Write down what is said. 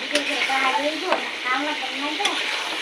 બીજું ભેગા હાજરી જો કામમાં તમને જાય